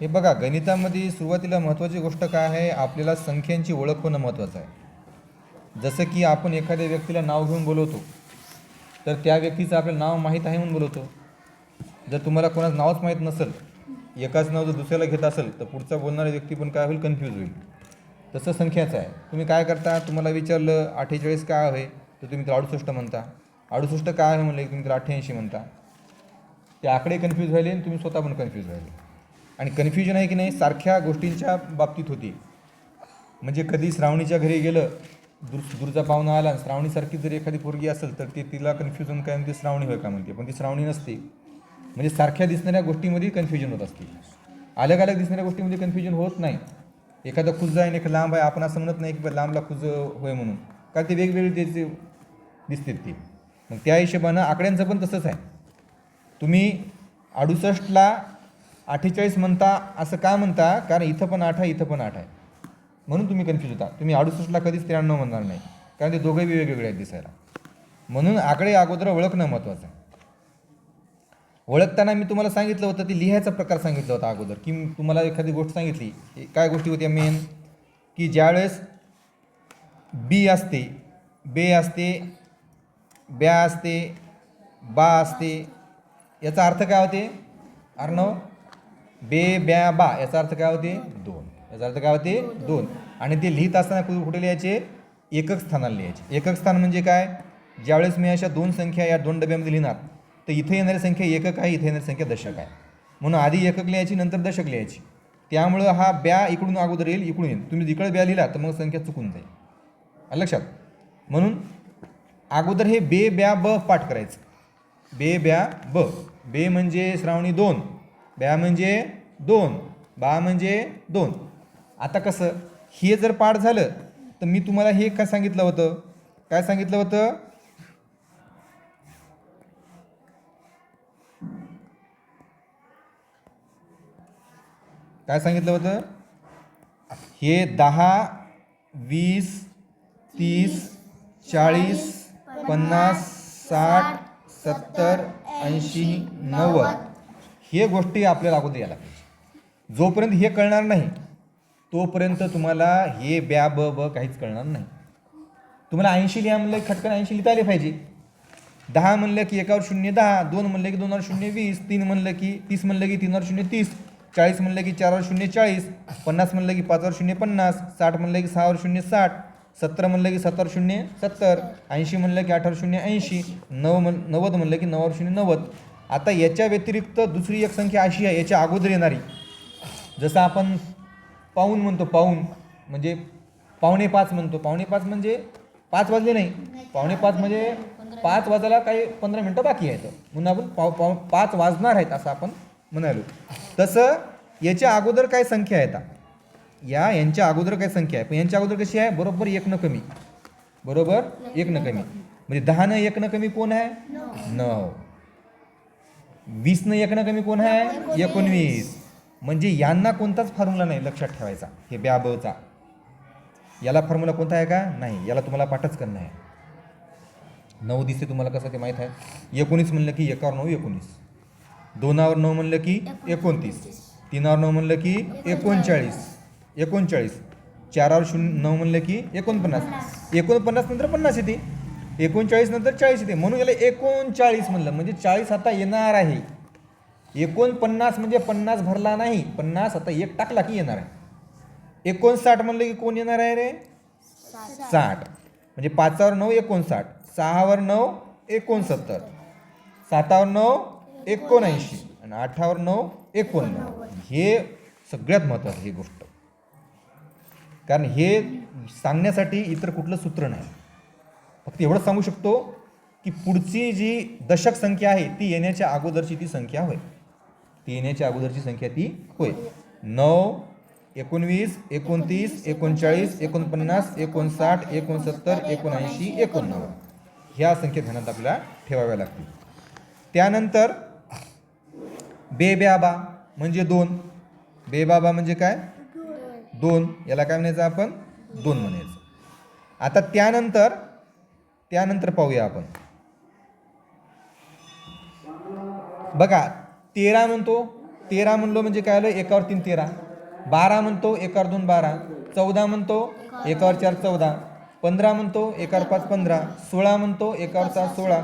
हे बघा गणितामध्ये सुरुवातीला महत्त्वाची गोष्ट काय आहे? आपल्याला संख्यांची ओळख होणं महत्त्वाचं आहे. जसं की आपण एखाद्या व्यक्तीला नाव घेऊन बोलवतो तर त्या व्यक्तीचं आपल्याला नाव माहीत आहे म्हणून बोलवतो. जर तुम्हाला कोणाचं नावच माहीत नसेल एकाच नाव जर दुसऱ्याला घेत असेल तर पुढचा बोलणारा व्यक्ती पण काय होईल? कन्फ्यूज होईल. तसं संख्याचं आहे. तुम्ही काय करता? तुम्हाला विचारलं अठ्ठेचाळीस काय आहे? तर तुम्ही तर अडुसष्ट म्हणता. अडुसष्ट काय आहे म्हणलं की तुम्ही तर अठ्ठ्याऐंशी म्हणता. ते आकडे कन्फ्यूज व्हायले आणि तुम्ही स्वतः पण कन्फ्यूज व्हायले. आणि कन्फ्युजन आहे की नाही सारख्या गोष्टींच्या बाबतीत होती. म्हणजे कधी श्रावणीच्या घरी गेलं दूर दूरचा पाहुणा आला आणि श्रावणीसारखी जर एखादी पोरगी असेल तर ते तिला कन्फ्युजन काय म्हणते? श्रावणी होय का म्हणते? पण ती श्रावणी नसते. म्हणजे सारख्या दिसणाऱ्या गोष्टीमध्ये कन्फ्युजन होत असते. अलग अलग दिसणाऱ्या गोष्टीमध्ये कन्फ्युजन होत नाही. एखादा खुज आहे आणि एक लांब आहे आपण असं म्हणत नाही की लांबला खुज होय म्हणून. कारण ते वेगवेगळी त्याचे दिसतील ती. मग त्या हिशोबानं आकड्यांचं पण तसंच आहे. तुम्ही अडुसष्टला अठ्ठेचाळीस म्हणता असं का म्हणता? कारण इथं पण आठ आहे इथं पण आठ आहे. म्हणून तुम्ही कन्फ्यूज होता. तुम्ही अडुसष्टला कधीच त्र्याण्णव म्हणणार नाही. कारण ते दोघंही वेगवेगळे आहेत दिसायला. म्हणून आकडे अगोदर ओळखणं महत्त्वाचं आहे. ओळखताना मी तुम्हाला सांगितलं होतं ते लिहायचा प्रकार सांगितला होता अगोदर. की तुम्हाला एखादी गोष्ट सांगितली काय गोष्टी होत्या मेन की ज्यावेळेस बी असते बे असते ब्या असते बा असते याचा अर्थ काय होते? अर्णव बे ब्या बा याचा अर्थ काय होते? दोन. याचा अर्थ काय होते? दोन. आणि ते लिहित असताना कु- कुठे लिहायचे? एकक स्थानाला लिहायचे. एकक स्थान म्हणजे काय? ज्यावेळेस मी अशा दोन संख्या या दोन डब्यामध्ये लिहिणार तर इथे येणारी संख्या एकक आहे इथे येणारी संख्या दशक आहे. म्हणून आधी एकक लिहायची नंतर दशक लिहायची. त्यामुळं हा ब्या इकडून अगोदर येईल इकडून येईल. तुम्ही इकडे ब्या लिहिला तर मग संख्या चुकून जाईल. लक्षात? म्हणून अगोदर हे बे ब्या ब पाठ करायचं. बे ब्या ब. बे म्हणजे श्रावणी दोन. ब्या म्हणजे दोन बा म्हणजे दोन. आता कसं हे जर पाठ झालं तर मी तुम्हाला हे काय सांगितलं होतं? काय सांगितलं होतं? काय सांगितलं होतं? हे दहा वीस तीस चाळीस पन्नास साठ सत्तर ऐंशी नव्वद. हे गोष्टी आपल्याला अगोदर यायला पाहिजे जोपर्यंत हे कळणार नाही तोपर्यंत तुम्हाला हे ब्या ब ब काहीच कळणार नाही तुम्हाला ऐंशी लिहा म्हणलं की खटकन ऐंशी लिहिता आले पाहिजे दहा म्हणलं की एकावर शून्य दहा दोन म्हणलं की दोनावर शून्य वीस तीन म्हणलं की तीस म्हणलं की तीनवर शून्य तीस चाळीस म्हणलं की चारवर शून्य चाळीस पन्नास म्हणलं की पाचवर शून्य पन्नास साठ म्हणलं की सहावर शून्य साठ सत्तर म्हणलं की सत्तर शून्य सत्तर ऐंशी म्हणलं की आठावर शून्य ऐंशी नव म्हण नव्वद म्हणलं की नवावर शून्य नव्वद आता याच्या व्यतिरिक्त दुसरी एक संख्या अशी आहे याच्या अगोदर येणारी. जसं आपण पाऊन म्हणतो पाऊन. म्हणजे पावणे पाच म्हणतो. पावणे पाच म्हणजे पाच वाजले नाही. पावणे पाच म्हणजे पाच वाजायला काही पंधरा मिनटं बाकी आहेत. म्हणून आपण पाव पाव पाच वाजणार आहेत असं आपण म्हणालो. तसं याच्या अगोदर काय संख्या आहेत? या यांच्या अगोदर काय संख्या आहे? पण यांच्या अगोदर कशी आहे? बरोबर एक न कमी. बरोबर? एक न कमी. म्हणजे दहा न एक न कमी कोण आहे? नऊ. वीस न एक न कमी कोण आहे? एकोणवीस. म्हणजे यांना कोणताच फॉर्म्युला नाही लक्षात ठेवायचा. हे ब्याबचा याला फॉर्म्युला कोणता आहे का? नाही. याला तुम्हाला पाठच करणं आहे. नऊ दिसते तुम्हाला कसं ते माहीत आहे? एकोणीस म्हणलं की एकावर नऊ एकोणीस. दोनावर नऊ म्हणलं की एकोणतीस. तीनावर नऊ म्हणलं की एकोणचाळीस. एकोणचाळीस. चारावर शून्य नऊ म्हणलं की एकोणपन्नास. एकोणपन्नास नंतर पन्नास येते. एकोणचाळीस नंतर चाळीस येते. म्हणून याला एकोणचाळीस म्हणलं. म्हणजे चाळीस आता येणार आहे. एकोणपन्नास म्हणजे पन्नास भरला नाही. पन्नास आता एक टाकला की येणार आहे. एकोणसाठ म्हणलं की कोण येणार आहे रे? साठ. म्हणजे पाचावर नऊ एकोणसाठ. सहावर नऊ एकोणसत्तर. सातावर नऊ एकोणऐंशी. आणि आठावर नऊ एकोणनव्वद. हे सगळ्यात महत्त्वाचं ही गोष्ट. कारण हे सांगण्यासाठी इतर कुठलं सूत्र नाही. फक्त एवढंच सांगू शकतो की पुढची जी दशक संख्या आहे ती येण्याच्या अगोदरची ती संख्या होय. ती येण्याच्या अगोदरची संख्या ती होय. नऊ एकोणवीस एकोणतीस एकोणचाळीस एकोणपन्नास एकोणसाठ एकोणसत्तर एकोणऐंशी एकोणनव्वद. ह्या संख्या ध्यानात आपल्याला ठेवाव्या लागतील. त्यानंतर बेब्याबा म्हणजे दोन. बेबाबा म्हणजे काय? दोन. याला काय म्हणायचं आपण? दोन म्हणायचं. आता त्यानंतर त्यानंतर पाहूया आपण. बघा तेरा म्हणतो तेरा म्हणलो म्हणजे काय आलं? एकावर तीन तेरा. बारा म्हणतो एकावर दोन बारा. चौदा म्हणतो एकावर चार चौदा. पंधरा म्हणतो एकावर पाच पंधरा. सोळा म्हणतो एकावर सात सोळा.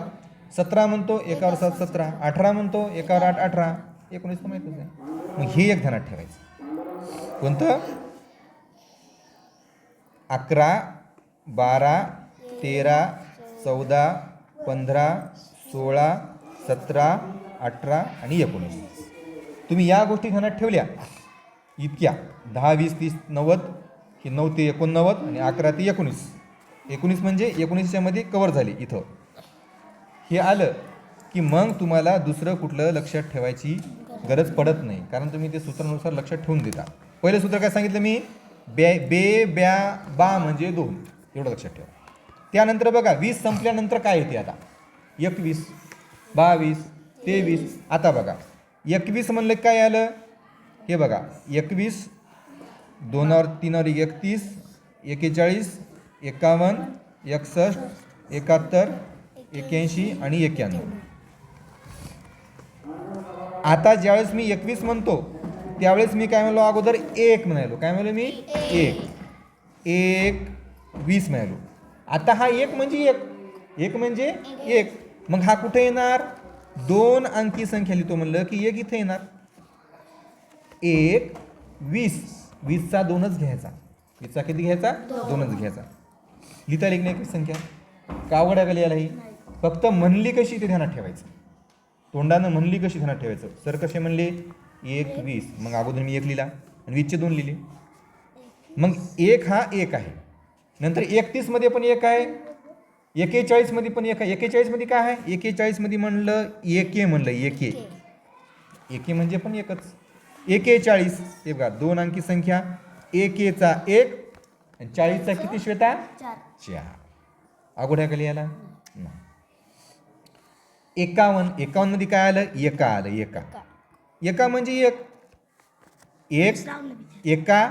सतरा म्हणतो एकावर सात सतरा. अठरा म्हणतो एकावर आठ अठरा. एकोणीस तर माहीतच आहे. मग हे एक ध्यानात ठेवायचं. कोणतं? अकरा बारा तेरा चौदा पंधरा सोळा सतरा अठरा आणि एकोणीस. तुम्ही या गोष्टी ध्यानात ठेवल्या. इतक्या. दहा वीस तीस नव्वद हे नऊ ते एकोणनव्वद आणि अकरा ते एकोणीस. एकोणीस म्हणजे एकोणीसच्यामध्ये कवर झाली इथं. हे आलं की मग तुम्हाला दुसरं कुठलं लक्षात ठेवायची गरज पडत नाही. कारण तुम्ही ते सूत्रानुसार लक्षात ठेवून देता. पहिलं सूत्र काय सांगितलं मी? बे बे ब्या बा म्हणजे दोन. एवढं लक्षात ठेवा. त्यानंतर बघा वीस संपल्यानंतर काय येते आता? एकवीस बावीस तेवीस आता बघा. एकवीस म्हणलं काय आलं? हे बघा एकवीस दोनावर तीनावर एकतीस एकेचाळीस एकावन्न एकसष्ट एकाहत्तर एक्याऐंशी आणि एक्याण्णव. आता ज्यावेळेस मी एकवीस म्हणतो त्यावेळेस मी काय म्हणलो? अगोदर एक म्हणालो काय म्हणलो मी? एक. एक वीस म्हणालो आता हा एक म्हणजे एक. एक म्हणजे एक. मग हा कुठे येणार? दोन अंकी संख्या लिहितो म्हणलं की एक इथे येणार. एक वीस. वीसचा दोनच घ्यायचा. वीसचा किती घ्यायचा? दोनच घ्यायचा. लिहिता येईल की नाही संख्या? का अवघड आहे लिहायला ही? फक्त म्हणली कशी ते ध्यानात ठेवायचं. तोंडानं म्हणली कशी ध्यानात ठेवायचं. सर कसे म्हणले? एक. वीस. मग अगोदर मी एक लिहिला आणि वीसचे दोन लिहिले. मग एक हा एक आहे. नंतर एकतीसमध्ये पण एक आहे. एकेचाळीसमध्ये पण एक आहे. एकेचाळीसमध्ये काय आहे? एकेचाळीसमध्ये म्हणलं एके म्हणलं एके. एके म्हणजे पण एकच. एकेचाळीस हे बघा दोन अंकी संख्या. एकेचा एक आणि चाळीसचा किती श्वेता? चार. चार अवघड आला नाही. एकावन्न. एकावन्नमध्ये काय आलं? एका आलं एका. एका म्हणजे एक. एक एका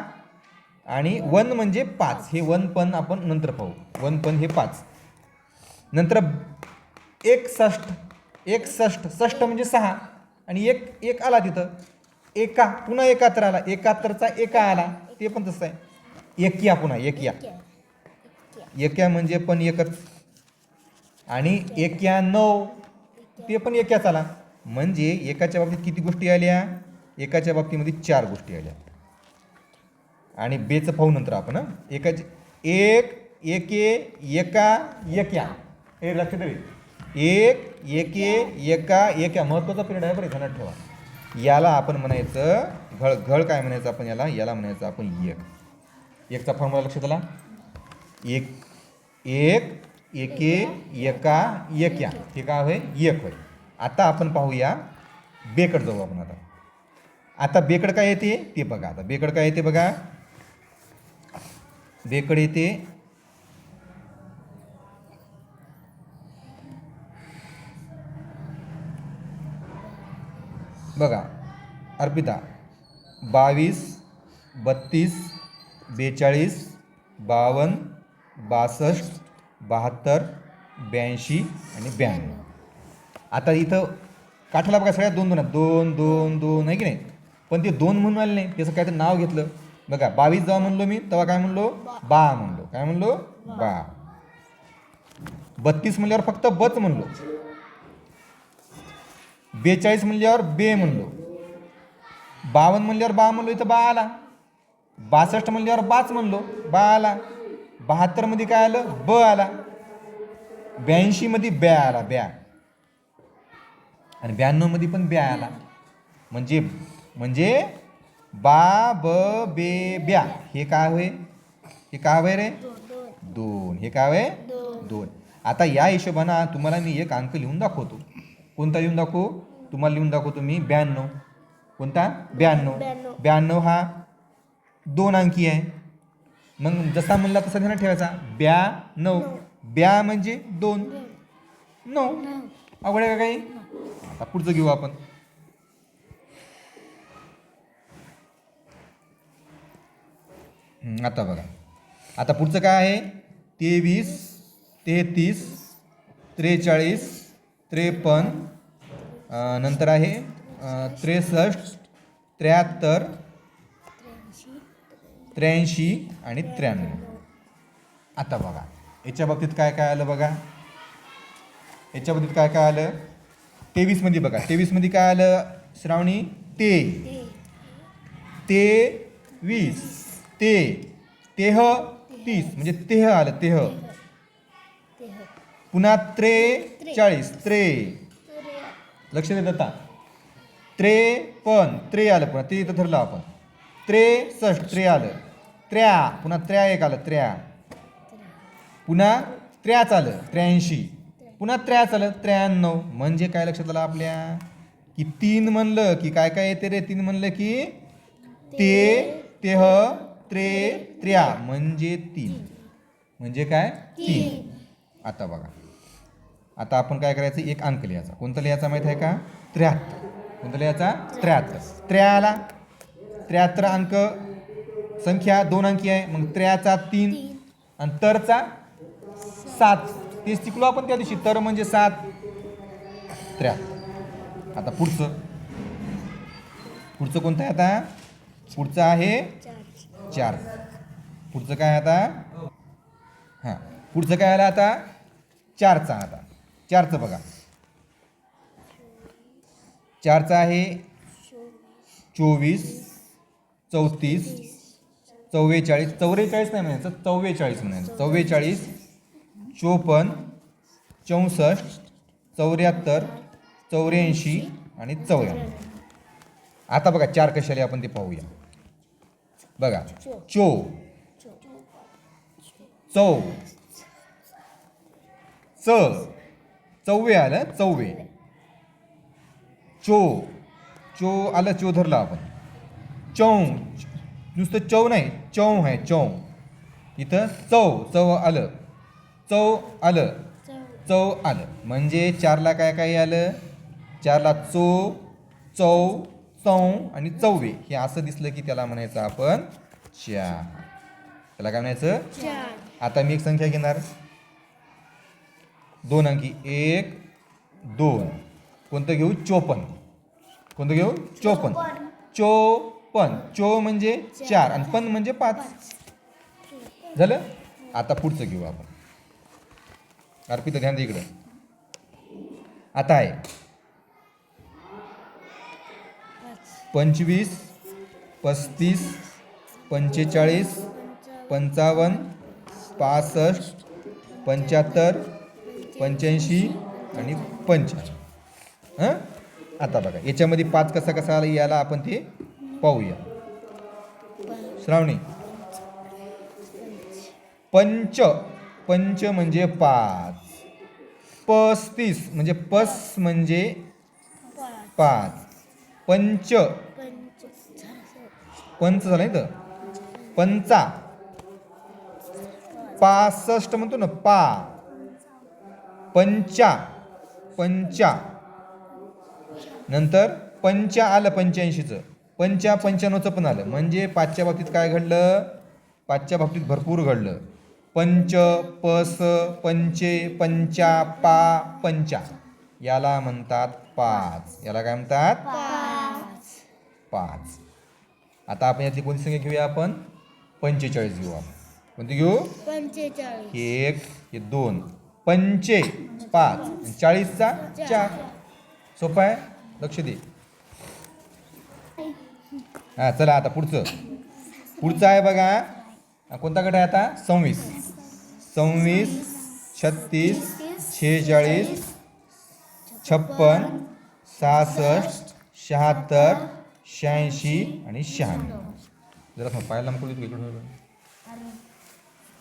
आणि वन म्हणजे पाच. हे वन पण आपण नंतर पाहू. वन पण हे पाच. नंतर एक षष्ट एक षष्ट म्हणजे सहा. आणि एक एक आला तिथं. एका. पुन्हा एकाहत्तर आला. एकाहत्तरचा एका आला. ते पण तसं आहे. एकिया पुन्हा. एकिया एक्या म्हणजे पण एकच. आणि एक्याण्णव ते पण एक्याच आला. म्हणजे एकाच्या बाबतीत किती गोष्टी आल्या? एकाच्या बाबतीमध्ये चार गोष्टी आल्या. आणि बेचं पाहू नंतर आपण एकाच एक एके एका एक्या. हे लक्ष ठेवी एक एके एका एका महत्त्वाचा पिरियड आहे बरं ध्यानात ठेवा. याला आपण म्हणायचं घळ घळ काय म्हणायचं आपण याला? याला म्हणायचं आपण एक. एकचा फॉर्म्युला लक्षात आला एक एक एके एका एक्या. हे काय होय? एक होय. आता आपण पाहूया बेकड जाऊ आपण आता. आता बेकड काय येते? ते बघा. आता बेकड काय येते बघा? बेकडे ते बघा अर्पिता बावीस बत्तीस बेचाळीस बावन्न बासष्ट बहात्तर ब्याऐंशी आणि ब्याण्णव. आता इथं काठाला बघा सगळ्यात दोन दोन आहेत. दोन दोन दोन आहे की नाही? पण ते दोन म्हणून आले नाही. त्याचं काय तर नाव घेतलं. बघा बावीस जेव्हा म्हणलो मी तेव्हा काय म्हणलो? बा म्हणलो. काय म्हणलो? बा. बत्तीस म्हणल्यावर फक्त बच म्हणलो. बेचाळीस म्हणल्यावर बे म्हणलो. बावन्न म्हणल्यावर बा म्हणलो इथं बा आला. बासष्ट म्हणल्यावर बाच म्हणलो बा आला. बहात्तरमध्ये काय आलं? ब आला. ब्याऐंशीमध्ये ब्या आला ब्या. आणि ब्याण्णवमध्ये पण ब्या आला. म्हणजे म्हणजे बा ब बे ब्या हे काय होय? हे काय होय रे? दोन. हे काय होय? दोन. आता या हिशोबानं तुम्हाला मी एक अंक लिहून दाखवतो. कोणता लिहून दाखवू? तुम्हाला लिहून दाखवतो मी ब्याण्णव. कोणता? ब्याण्णव. ब्याण्णव. हा दोन अंकी आहे. मग जसा म्हणला तसा ध्यानात ठेवायचा. ब्या नऊ ब्या म्हणजे दोन. नऊ. अवघड आहे का काही? आता पुढचं घेऊ आपण. आता बघा. आता पुढचं काय आहे? तेवीस तेहतीस त्रेचाळीस त्रेपन्न नंतर आहे त्रेसष्ट त्र्याहत्तर त्र्याऐंशी आणि त्र्याण्णव. आता बघा. याच्या बाबतीत काय काय आलं बघा? याच्या बाबतीत काय काय आलं? तेवीसमध्ये बघा. तेवीसमध्ये काय आलं श्रावणी? ते. ते. वीस ते तेह तीस. म्हणजे तेह आलं तेह. पुन्हा त्रे चाळीस. त्रे. लक्ष देत आता. त्रे पण त्रे आलं पुन्हा. ते इथं धरलं आपण. त्रे सष्ट त्रे आलं. त्र्या. पुन्हा त्र्या एक आलं त्र्या. पुन्हा त्र्याच आलं त्र्याऐंशी. पुन्हा त्र्याच आलं त्र्याण्णव. म्हणजे काय लक्षात आलं आपल्या? की तीन म्हणलं की काय काय येते रे? तीन म्हणलं की ते तेह त्रे त्र्या म्हणजे तीन. म्हणजे काय? तीन. आता बघा. आता आपण काय करायचं? एक अंक लिहायचा. कोणता लिहायचा माहीत आहे का? त्र्याहत्तर. कोणता लिहायचा? त्र्याहत्तर. त्र्या आला त्र्याहत्तर अंक संख्या दोन अंकी आहे. मग त्र्याचा तीन आणि तरचा सात. ते शिकलो आपण त्या दिवशी. तर म्हणजे सात. त्र्याहत्तर. आता पुढचं. पुढचं कोणतं आहे आता? पुढचं आहे चार. पुढचं काय आता? हां. पुढचं काय आलं आता? चारचा आता. चारचं बघा. चारचं आहे चोवीस चौतीस चव्वेचाळीस. चौवेचाळीस नाही म्हणायचं चव्वेचाळीस म्हणायचं. चव्वेचाळीस चोपन्न चौसष्ट चौऱ्याहत्तर चौऱ्याऐंशी आणि चौऱ्याण्णव. आता बघा चार कशाले आपण ते पाहूया. बघा. चो. चौ. च. चौवे आलं चौवे. चो. चो आलं चो धरलं आपण. चौ. नुसतं चौ नाही चौ आहे चौ. इथं चौ चौ आलं. चौ आलं. चौ आलं. म्हणजे चारला काय काय आलं? चारला चो चौ चौ आणि चौवे. हे असं दिसलं की त्याला म्हणायचं आपण चार. त्याला काय म्हणायचं? आता मी एक संख्या घेणार. दोन अंकी. एक दोन. कोणतं घेऊ? चोपन्न. कोणतं घेऊ? चोपन्न. चोपन्न. चो म्हणजे चार आणि पण म्हणजे पाच. झालं? आता पुढचं घेऊ आपण. अर्पित ध्यान इकडं. आता आहे. पंचवीस पस्तीस पंचेचाळीस पंचावन्न पासष्ट पंच्याहत्तर पंच्याऐंशी आणि पंच्याण्णव हां? आता बघा याच्यामध्ये पाच कसा कसा आला याला आपण ते पाहूया. श्रावणी. पंच. पंच म्हणजे पाच. पस्तीस म्हणजे पस म्हणजे पाच. पंच. पंच झालं इथं. पंचा. पासष्ट म्हणतो ना पा. पंचा. पंचा. नंतर पंचा आलं पंच्याऐंशीचं. पंचा पंच्याण्णवचं पण आलं. म्हणजे पाचच्या बाबतीत काय घडलं? पाचच्या बाबतीत भरपूर घडलं. पंच पस पंचे पंचा पा पंचा. याला म्हणतात पाच. याला काय म्हणतात? पाच. आता आपण यातली कोणती संख्या घेऊया आपण? पंचेचाळीस घेऊ आपण. कोणती घेऊ? पंचेचाळीस. एक हे दोन. पंचे पाच. चाळीसचा चार. सोपं आहे? लक्ष दे. हां चला आता पुढचं. पुढचं आहे बघा. कोणता गट आहे आता? सव्वीस. सव्वीस छत्तीस शेहेचाळीस छप्पन सहासष्ट शहात्तर शहाऐंशी आणि शहाण्णव. जरा थांब, पायाला मग इकडे इकडे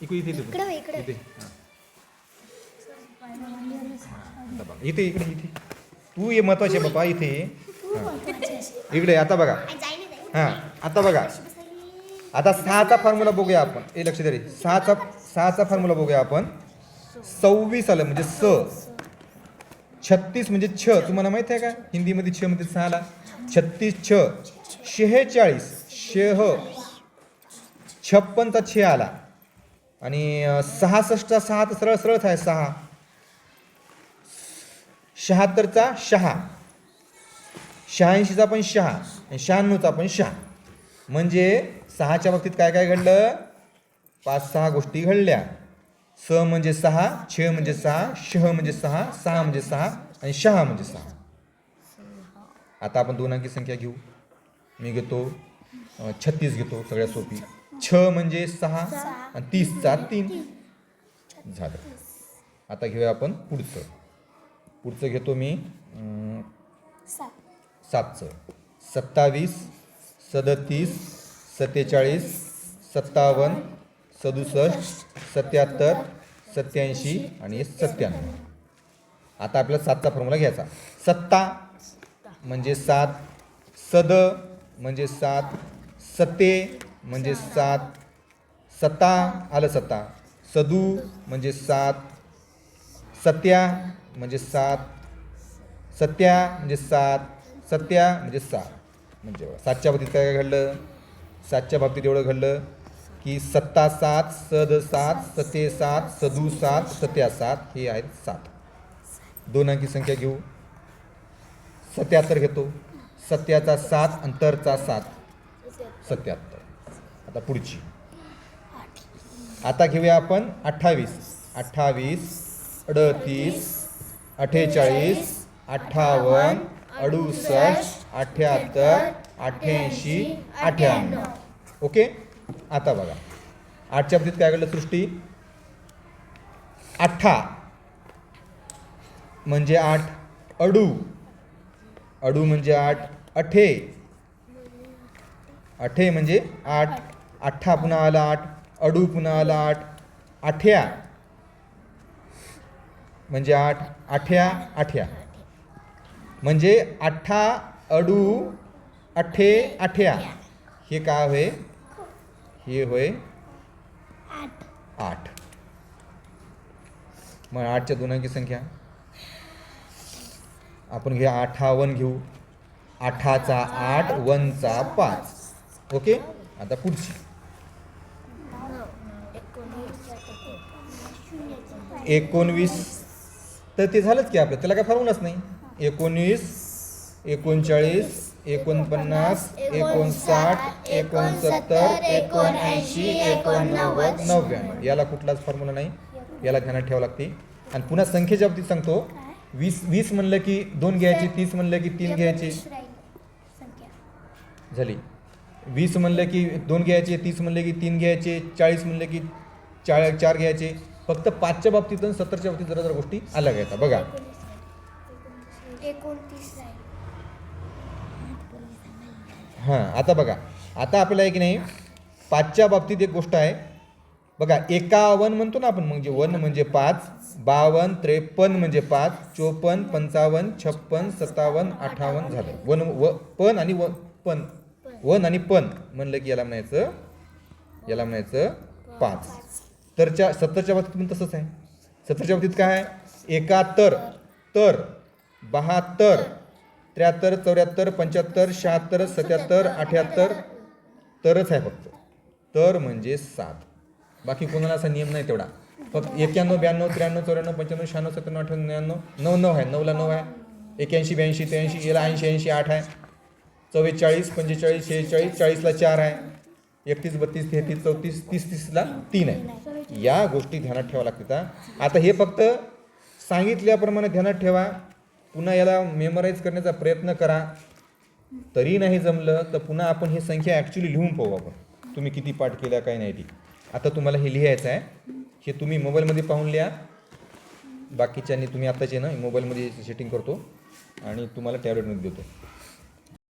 इकडे. इथे. इकडे इथे इथे इकडे इथे. तू ये महत्त्वाचे बाबा इथे. इकडे आता बघा. हां आता बघा. आता सहाचा फॉर्म्युला बघूया आपण. हे लक्ष द्या रे. सहाचा सहाचा फॉर्म्युला बघूया आपण. सव्वीस आलं म्हणजे स. छत्तीस म्हणजे छ. तुम्हाला माहीत आहे का? हिंदीमध्ये छ म्हणजे सहाला. छत्तीस छ शेहेचाळीस. शेह. छप्पनचा छे आला. आणि सहासष्टचा सहा तर सरळ सरळच आहे सहा. शहात्तरचा शहा. शहाऐंशीचा पण शहा आणि शहाण्णवचा पण शहा. म्हणजे सहाच्या बाबतीत काय काय घडलं? पाच सहा गोष्टी घडल्या. स म्हणजे सहा छ म्हणजे सहा शह म्हणजे सहा सहा म्हणजे सहा आणि शहा म्हणजे सहा. आता आपण दोन अंकी संख्या घेऊ. मी घेतो छत्तीस घेतो सगळ्यात सोपी. छ म्हणजे सहा आणि तीसचा तीन. झालं. आता घेऊया आपण पुढचं. पुढचं घेतो मी सातचं. सत्तावीस सदतीस सत्तेचाळीस सत्तावन्न सदुसष्ट सत्याहत्तर सत्याऐंशी आणि सत्त्याण्णव. आता आपल्याला सातचा फॉर्म्युला घ्यायचा. सत्ता म्हणजे सात सद म्हणजे सात सते म्हणजे सात सत्ता आलं सत्ता सदू म्हणजे सात सत्या म्हणजे सात सत्या म्हणजे सात सत्या म्हणजे सात. म्हणजे सातच्या बाबतीत काय काय घडलं? सातच्या बाबतीत एवढं घडलं की सत्ता सात सद सात सते सात सदू सात सत्या सात हे आहेत सात. दोन अंकी संख्या घेऊ. सत्याहत्तर घेतो. सत्याचा सात अंतरचा सात. सत्याहत्तर. आता पुढची. आता घेऊया आपण अठ्ठावीस. अठ्ठावीस अडतीस अठ्ठेचाळीस अठ्ठावन्न अडुसष्ट अठ्ठ्याहत्तर अठ्ठ्याऐंशी अठ्ठ्याण्णव. ओके? आता बघा. आठच्या बाबतीत काय घडलं सृष्टी? अठ्ठा. म्हणजे आठ. अडू. अडू म्हणजे आठ अठे. अठे म्हणजे आठ अठ्ठा पुन्हा आला आठ अडू पुन्हा आला आठ आठ्या म्हणजे आठ आठ्या आठ्या म्हणजे अठ्ठा अडू अठे आठ्या हे काय होय? हे होय? आठ. आठ. मग आठच्या दोन अंकी संख्या. आपण घेऊ अठ्ठावन्न घेऊ. आठाचा आठ वनचा पाच. ओके? आता पुढची. एकोणवीस. तर ते झालंच की आपलं. त्याला काय फरवूनच नाही. एकोणवीस एकोणचाळीस एकोणपन्नास एकोणसाठ एकोणसत्तर एकोणऐंशी एकोणनव्वद नव्याण्णव. याला कुठलाच फॉर्म्युला नाही. याला ध्यानात ठेवावं लागते. आणि पुन्हा संख्येच्या बाबतीत सांगतो. वीस वीस म्हणलं की दोन घ्यायचे तीस म्हणलं की तीन घ्यायचे. झाली. वीस म्हणलं की दोन घ्यायचे तीस म्हणलं की तीन घ्यायचे चाळीस म्हणलं की चार चार घ्यायचे. फक्त पाचच्या बाबतीत आणि सत्तरच्या बाबतीत जरा जरा गोष्टी अलग आहेत. बघा. हां आता बघा. आता आपल्याला एक नाही पाचच्या बाबतीत एक गोष्ट आहे. बघा एकावन्न म्हणतो ना आपण म्हणजे वन म्हणजे पाच बावन्न त्रेपन्न म्हणजे पाच चोपन्न पंचावन्न छप्पन सत्तावन्न अठ्ठावन्न झालं. वन व पण आणि व पण वन आणि पण म्हणलं की याला म्हणायचं याला म्हणायचं पाच. तरच्या सत्तरच्या बाबतीत पण तसंच आहे. सत्तरच्या बाबतीत काय आहे? एकाहत्तर तर बहात्तर त्र्याहत्तर चौऱ्याहत्तर पंच्याहत्तर शहात्तर सत्याहत्तर अठ्याहत्तर तरच आहे फक्त. तर म्हणजे सात. बाकी कोणाला असा नियम नाही तेवढा. फक्त एक्क्याण्णव ब्याण्णव त्र्याण्णव चौऱ्याण्णव पंच्याण्णव शहाण्णव सत्त्याण्णव अठ्ठ्याण्णव नव्याण्णव नऊ नऊ आहे नऊला नऊ आहे. एक्याऐंशी ब्याऐंशी त्र्याऐंशी याला ऐंशी ऐंशी आठ आहे. चव्वेचाळीस पंचेचाळीस शेहेचाळीस चाळीसला चार आहे. एकतीस बत्तीस तेहतीस चौतीस तीस तीसला तीन आहे. या गोष्टी ध्यानात ठेवा लागतात आता हे फक्त सांगितल्याप्रमाणे ध्यानात ठेवा. पुन्हा याला मेमराईज करण्याचा प्रयत्न करा. तरी नाही जमलं तर पुन्हा आपण ही संख्या ॲक्च्युली लिहून पाहू आपण. तुम्ही किती पाठ केल्या काय नाही ती. आता तुम्हाला हे लिहायचं आहे. हे तुम्ही मोबाईलमध्ये पाहून लिहा. बाकीच्यांनी तुम्ही आत्ताचे ना मोबाईलमध्ये सेटिंग करतो. आणि तुम्हाला टॅबलेटमध्ये देतो.